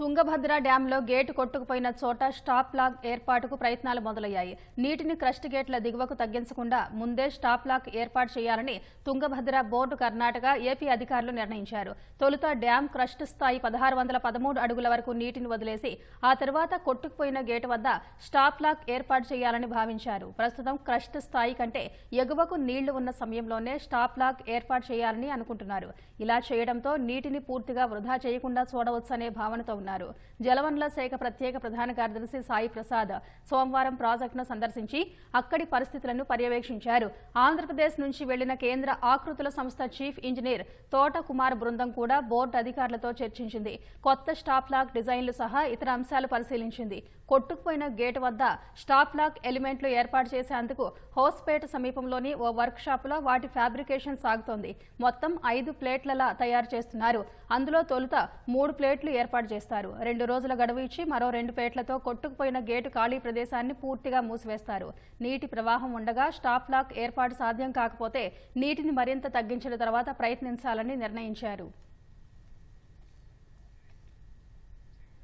Tungabhadra డ్యాంలో gate కొట్టుకుపోయిన చోట stop lock ఏర్పాటుకు ప్రయత్నాలు మొదలయ్యాయి. నీటిని క్రస్ట్ గేట్ల దిగువకు తగ్గించకుండా ముందే స్టాప్ లాక్ ఏర్పాటు చేయాలని తుంగభద్ర బోర్డు కర్ణాటక ఏపీ అధికారులు నిర్ణయించారు. తొలుత డ్యాం క్రస్ట్ స్థాయి పదహారు వందల పదమూడు అడుగుల వరకు నీటిని వదిలేసి ఆ తర్వాత కొట్టుకుపోయిన గేటు వద్ద స్టాప్ లాక్ ఏర్పాటు చేయాలని భావించారు. ప్రస్తుతం క్రస్ట్ స్థాయి కంటే ఎగువకు నీళ్ళు ఉన్న సమయంలోనే స్టాప్ లాక్ ఏర్పాటు చేయాలని అనుకుంటున్నారు. ఇలా చేయడంతో నీటిని పూర్తిగా వృధా చేయకుండా చూడవచ్చనే భావనతో పాల్గొన్నారు జలవనరుల శాఖ ప్రత్యేక ప్రధాన కార్యదర్శి సాయి ప్రసాద్ సోమవారం ప్రాజెక్టును సందర్శించి అక్కడి పరిస్థితులను పర్యవేక్షించారు. ఆంధ్రప్రదేశ్ నుంచి వెళ్ళిన కేంద్ర ఆకృతుల సంస్థ చీఫ్ ఇంజనీర్ తోట కుమార్ బృందం కూడా బోర్డు అధికారులతో చర్చించింది. కొత్త స్టాప్ లాక్ డిజైన్లు సహా ఇతర అంశాలు పరిశీలించింది. కొట్టుకుపోయిన గేటు వద్ద స్టాప్ లాక్ ఎలిమెంట్లు ఏర్పాటు చేసేందుకు హోస్పేట సమీపంలోని ఓ వర్క్ షాపులో వాటి ఫ్యాబ్రికేషన్ సాగుతోంది. మొత్తం ఐదు ప్లేట్లలా తయారు చేస్తున్నారు. అందులో తొలుత మూడు ప్లేట్లు ఏర్పాటు చేస్తారు. రెండు రోజుల గడువు ఇచ్చి మరో రెండు ప్లేట్లతో కొట్టుకుపోయిన గేటు ఖాళీ ప్రదేశాన్ని పూర్తిగా మూసివేస్తారు. నీటి ప్రవాహం ఉండగా స్టాప్ లాక్ ఏర్పాటు సాధ్యం కాకపోతే నీటిని మరింత తగ్గించిన తర్వాత ప్రయత్నించాలని నిర్ణయించారు.